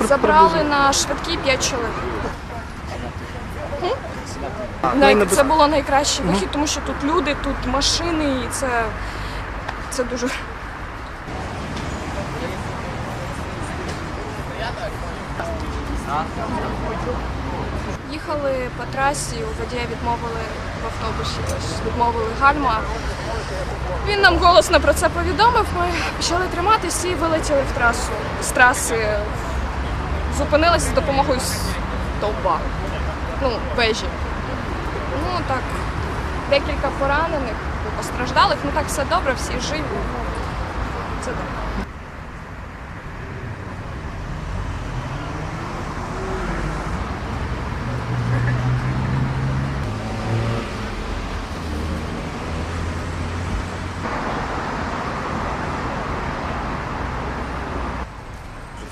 Забрали на швидкі 5 чоловік. Най- Це було найкращий вихід, тому що тут люди, тут машини, і це, це дуже. Їхали по трасі, у водія відмовили в автобусі, ось відмовили гальма. Він нам голосно про це повідомив. Ми почали триматися і вилетіли в трасу. З траси зупинилися з допомогою стовба. Ну, вежі. Ну так, декілька поранених, постраждалих. Ну так все добре, всі живі. Це добре.